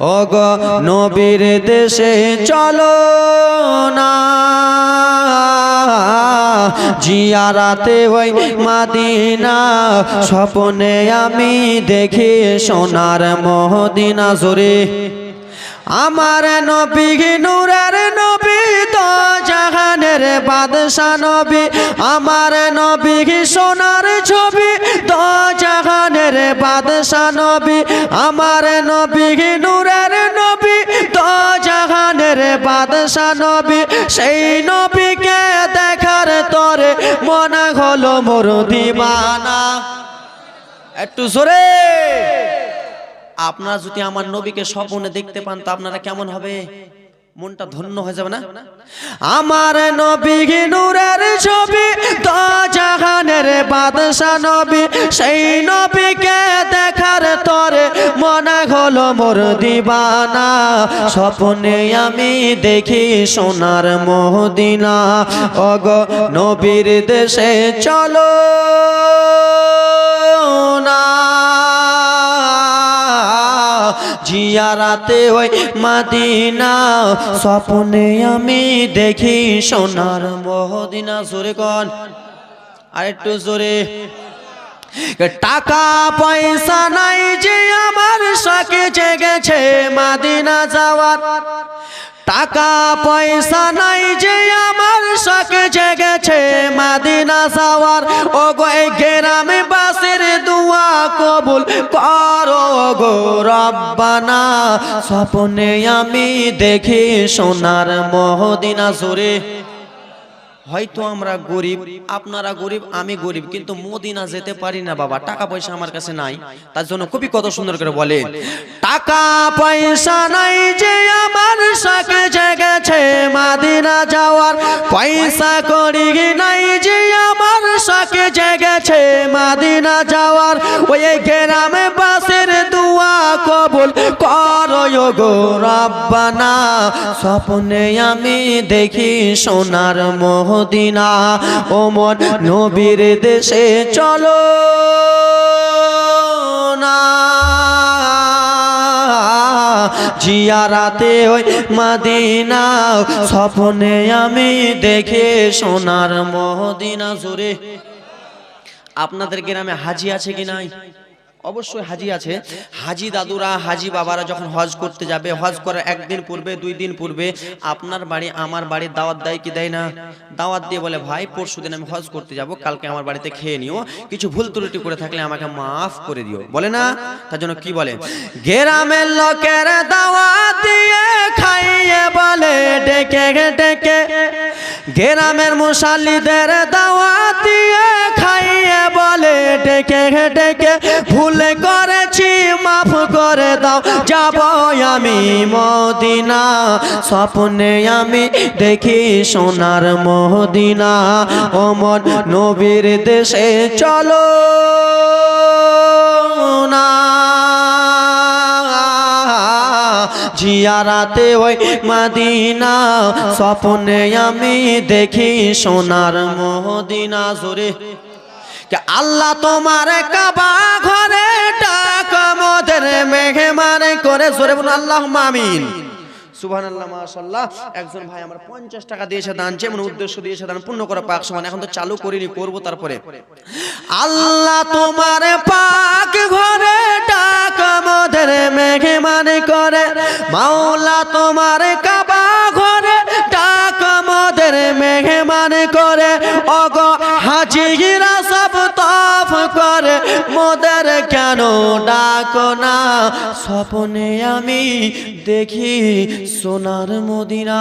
ওগ নবীর দেশে চলো না। জিয়ারাতে ওই মাদিনা, স্বপ্নে আমি দেখি সোনার মহদিনা জোরে। আমার নবী নূরের নবী তো জাহানের বাদশা নবী। আমার নবী সোনার বাদশা নবী, আমার নবী, নূরের নবী তো জাহানের বাদশা নবী, সেই নবীকে দেখার তরে মনে হলো মোর দিবানা। একটু জোরে। আপনারা যদি আমার নবীকে স্বপ্নে দেখতে পান, তো আপনারা কেমন হবে? মনটা ধন্য হয়ে যাবে না? আমার নবী নূরের ছবি তো জাহানের বাদশা নবী, সেই নবীকে মোর দিবানা, স্বপ্নে আমি দেখি সোনার মহদিনা। অগ নবীর দেশে চলো না। জিয়ারাতে ওই মাদিনা, স্বপ্নে আমি দেখি সোনার মহদিনা। জোরে কন। আর একটু জোরে। টাকা পয়সা নাই যে আমার শখে জেগেছে মাদিনা যাওয়ার। টাকা পয়সা নাই যে আমার শখে জেগেছে মাদিনা যাওয়ার। ও গো গ্রামে বাসের দুয়া কবুল করো গো রব্বানা। স্বপ্নে আমি দেখি সোনার মহদিনা জোরে হয়তো আমরা গরিব, আপনারা গরিব, আমি গরিব, কিন্তু মদিনা যেতে পারি না বাবা, টাকা পয়সা আমার কাছে নাই, তার জন্য কবি কত সুন্দর করে বলে টাকা পয়সা নাই যে আমার সাকে জেগেছে, মাদিনা যাওয়ার পয়সা করি নাই যে মাদিনা যাওয়ার ওই গ্রামে বাসের দুয়া কবুল স্বপ্নে আমি দেখি সোনার মহদিনা। ও মন নবীর দেশে চলো না। জিয়ারাতে ওই মাদিনা। স্বপ্নে আমি দেখে সোনার মহদিনা। জোরে। আপনাদের গ্রামে হাজি আছে কি নাই? অবশ্যই হাজি আছে। হাজি দাদুরা, হাজি বাবারা যখন হজ করতে যাবে, হজ করার একদিন পূর্বে, দুই দিন পূর্বে আপনার বাড়ি, আমার বাড়ি দাওয়াত দেয় কি দেয় না? দাওয়াত দিয়ে বলে, ভাই, পরশু দিন আমি হজ করতে যাব, কালকে আমার বাড়িতে খেয়ে নিও। কিছু ভুল ত্রুটি করে থাকলে আমাকে মাফ করে দিও। বলে না? তার জন্য কি বলে? গ্রামের লোকের দাওয়াত দিয়ে খাইয়ে বলে, ডেকে ডেকে। গ্রামের মুসাল্লিদের দাওয়াত দিয়ে খাইয়ে বলে ডেকে ডেকে, ভুল করেছি, মাফ করে দাও। যাব আমি মদিনা, স্বপ্নে আমি দেখি সোনার মদিনা। ওমর নবীর দেশে চলো জিয়ারাতে ওই মাদিনা, স্বপ্নে আমি দেখি সোনার মহদিনা জোরে। কে আল্লাহ তোমার কাবা ঘরে মোদের মারে করে। জোরে বলুন আল্লাহ মামিন সুবহানাল্লাহ, মাশাআল্লাহ। একজন ভাই আমার 50 টাকা দিয়েছে দান যেমন উদ্দেশ্য দিয়েছে দান, পূর্ণ করা পাক সমান। এখন তো চালু করিনি, করব তারপরে। আল্লাহ তোমার হাজিরা সব তফ করে মোদের কেন ডাকো না? স্বপ্নে আমি দেখি সোনার মদিনা।